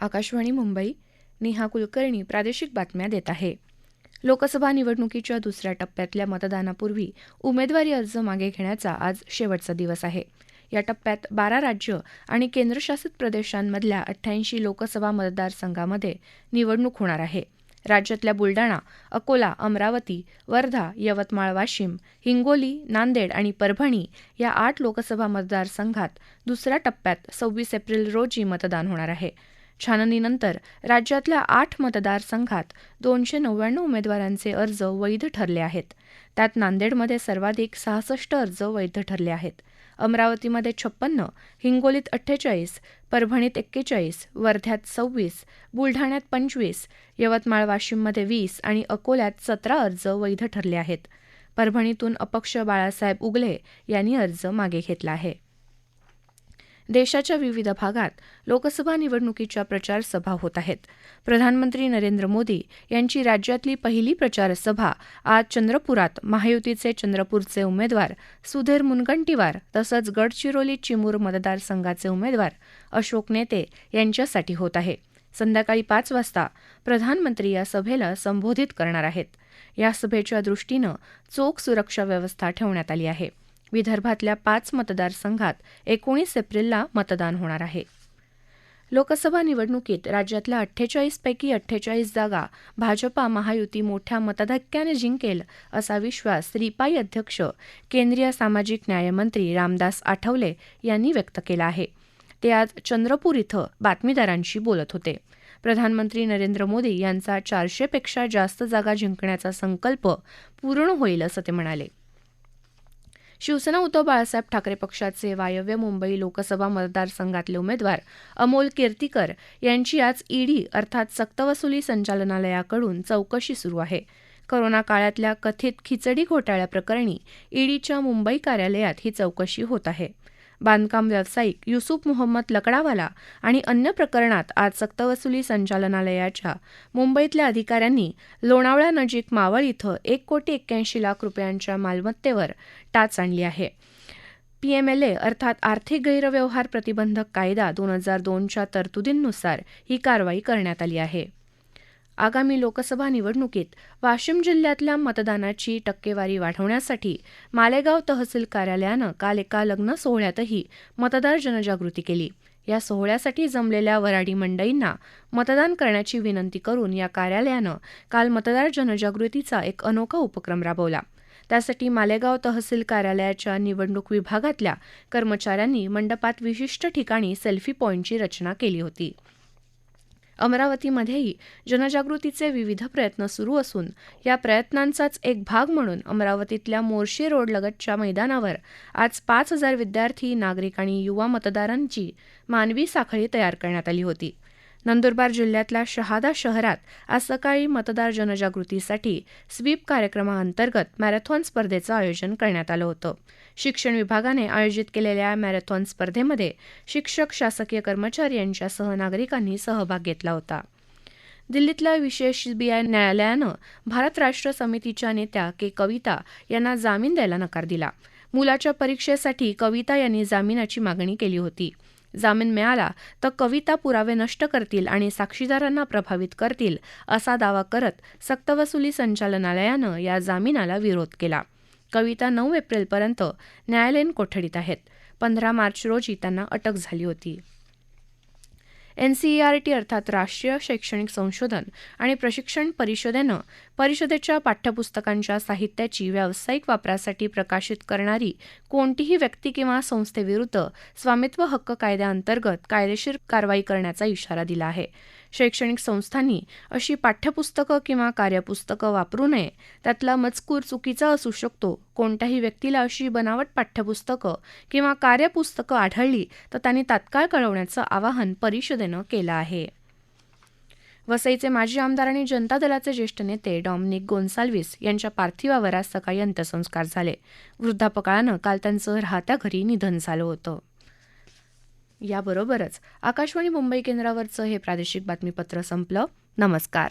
आकाशवाणी मुंबई नेहा कुलकर्णी प्रादेशिक बातम्या देत आहे. लोकसभा निवडणुकीच्या दुसऱ्या टप्प्यातल्या मतदानापूर्वी उमेदवारी अर्ज मागे घेण्याचा आज शेवटचा दिवस आहे. या टप्प्यात बारा राज्य आणि केंद्रशासित प्रदेशांमधल्या अठ्ठ्याऐंशी लोकसभा मतदारसंघामध्ये निवडणूक होणार आहे. राज्यातल्या बुलडाणा अकोला अमरावती वर्धा यवतमाळ वाशिम हिंगोली नांदेड आणि परभणी या आठ लोकसभा मतदारसंघात दुसऱ्या टप्प्यात सव्वीस एप्रिल रोजी मतदान होणार आहे. छाननीनंतर राज्यातल्या आठ मतदारसंघात दोनशे नव्याण्णव उमेदवारांचे अर्ज वैध ठरले आहेत. त्यात नांदेडमध्ये सर्वाधिक सहासष्ट अर्ज वैध ठरले आहेत. अमरावतीमध्ये छप्पन्न हिंगोलीत अठ्ठेचाळीस परभणीत एक्केचाळीस वर्ध्यात सव्वीस बुलढाण्यात पंचवीस यवतमाळ वाशिममध्ये वीस आणि अकोल्यात सतरा अर्ज वैध ठरले आहेत. परभणीतून अपक्ष बाळासाहेब उगले यांनी अर्ज मागे घेतला आहे. देशाच्या विविध भागात लोकसभा निवडणुकीच्या प्रचार सभा होत आहेत. प्रधानमंत्री नरेंद्र मोदी यांची राज्यातली पहिली प्रचार सभा आज चंद्रपुरात महायुतीचे चंद्रपूरचे उमेदवार सुधीर मुनगंटीवार तसंच गडचिरोली चिमूर मतदारसंघाचे उमेदवार अशोक नेते यांच्यासाठी होत आहे. संध्याकाळी पाच वाजता प्रधानमंत्री या सभेला संबोधित करणार आहेत. या सभेच्या दृष्टीनं चोख सुरक्षा व्यवस्था ठेवण्यात आली आहे. विदर्भातल्या पाच मतदारसंघात एकोणीस एप्रिलला मतदान होणार आहे. लोकसभा निवडणुकीत राज्यातल्या अठ्ठेचाळीसपैकी अठ्ठेचाळीस जागा भाजपा महायुती मोठ्या मतधक्क्याने जिंकेल असा विश्वास रिपाई अध्यक्ष केंद्रीय सामाजिक न्यायमंत्री रामदास आठवले यांनी व्यक्त केला आहे. ते आज चंद्रपूर इथं बातमीदारांशी बोलत होते. प्रधानमंत्री नरेंद्र मोदी यांचा चारशेपेक्षा जास्त जागा जिंकण्याचा संकल्प पूर्ण होईल असं ते म्हणाले. शिवसेना उद्धव बाळासाहेब ठाकरे पक्षाचे वायव्य मुंबई लोकसभा मतदारसंघातले उमेदवार अमोल कीर्तीकर यांची आज ईडी अर्थात सक्तवसुली संचालनालयाकडून चौकशी सुरू आहे. करोना काळातल्या कथित खिचडी घोटाळ्याप्रकरणी ईडीच्या मुंबई कार्यालयात ही चौकशी होत आहे. बांधकाम व्यावसायिक युसुफ मोहम्मद लकडावाला आणि अन्य प्रकरणात आज सक्तवसुली संचालनालयाच्या मुंबईतल्या अधिकाऱ्यांनी लोणावळा नजीक मावळ इथं एक कोटी एक्क्याऐंशी लाख रुपयांच्या मालमत्तेवर टाच आणली आहे. पीएमएलए अर्थात आर्थिक गैरव्यवहार प्रतिबंधक कायदा दोन हजार दोनच्या तरतुदींनुसार ही कारवाई करण्यात आली आहे. आगामी लोकसभा निवडणुकीत वाशिम जिल्ह्यातल्या मतदानाची टक्केवारी वाढवण्यासाठी मालेगाव तहसील कार्यालयानं काल एका लग्न सोहळ्यातही मतदार जनजागृती केली. या सोहळ्यासाठी जमलेल्या वराडी मंडईंना मतदान करण्याची विनंती करून या कार्यालयानं काल मतदार जनजागृतीचा एक अनोखा उपक्रम राबवला. त्यासाठी मालेगाव तहसील कार्यालयाच्या निवडणूक विभागातल्या कर्मचाऱ्यांनी मंडपात विशिष्ट ठिकाणी सेल्फी पॉईंटची रचना केली होती. अमरावतीमध्येही जनजागृतीचे विविध प्रयत्न सुरू असून या प्रयत्नांचाच एक भाग म्हणून अमरावतीतल्या मोर्शी रोडलगतच्या मैदानावर आज पाच हजार विद्यार्थी नागरिक आणि युवा मतदारांची मानवी साखळी तयार करण्यात आली होती. नंदुरबार जिल्ह्यातल्या शहादा शहरात आज सकाळी मतदार जनजागृतीसाठी स्वीप कार्यक्रमाअंतर्गत मॅरेथॉन स्पर्धेचं आयोजन करण्यात आलं होतं. शिक्षण विभागाने आयोजित केलेल्या मॅरेथॉन स्पर्धेमध्ये शिक्षक शासकीय कर्मचारी यांच्यासह नागरिकांनी सहभाग घेतला होता. दिल्लीतल्या विशेष सीबीआय न्यायालयानं भारत राष्ट्र समितीच्या नेत्या के कविता यांना जामीन द्यायला नकार दिला. मुलाच्या परीक्षेसाठी कविता यांनी जामिनाची मागणी केली होती. जामीन मिळाला तर कविता पुरावे नष्ट करतील आणि साक्षीदारांना प्रभावित करतील असा दावा करत सक्तवसुली संचालनालयानं या जामिनाला विरोध केला. कविता नऊ एप्रिलपर्यंत न्यायालयीन कोठडीत आहेत. पंधरा मार्च रोजी त्यांना अटक झाली होती. एनसीईआरटी अर्थात राष्ट्रीय शैक्षणिक संशोधन आणि प्रशिक्षण परिषदेनं परिषदेच्या पाठ्यपुस्तकांच्या साहित्याची व्यावसायिक वापरासाठी प्रकाशित करणारी कोणतीही व्यक्ती किंवा संस्थेविरुद्ध स्वामित्व हक्क कायद्याअंतर्गत कायदेशीर कारवाई करण्याचा इशारा दिला आहे. शैक्षणिक संस्थांनी अशी पाठ्यपुस्तकं किंवा कार्यपुस्तकं वापरू नये. त्यातला मजकूर चुकीचा असू शकतो. कोणत्याही व्यक्तीला अशी बनावट पाठ्यपुस्तकं किंवा कार्यपुस्तकं आढळली तर त्यांनी तात्काळ कळवण्याचं आवाहन परिषदेनं केलं आहे. वसईचे माजी आमदार आणि जनता दलाचे ज्येष्ठ नेते डॉमिनिक गोन्साल्विस यांच्या पार्थिवावर आज सकाळी अंत्यसंस्कार झाले. वृद्धापकाळानं काल त्यांचं राहत्या घरी निधन झालं होतं. याबरोबरच आकाशवाणी मुंबई केंद्रावरचं हे प्रादेशिक बातमीपत्र संपलं. नमस्कार.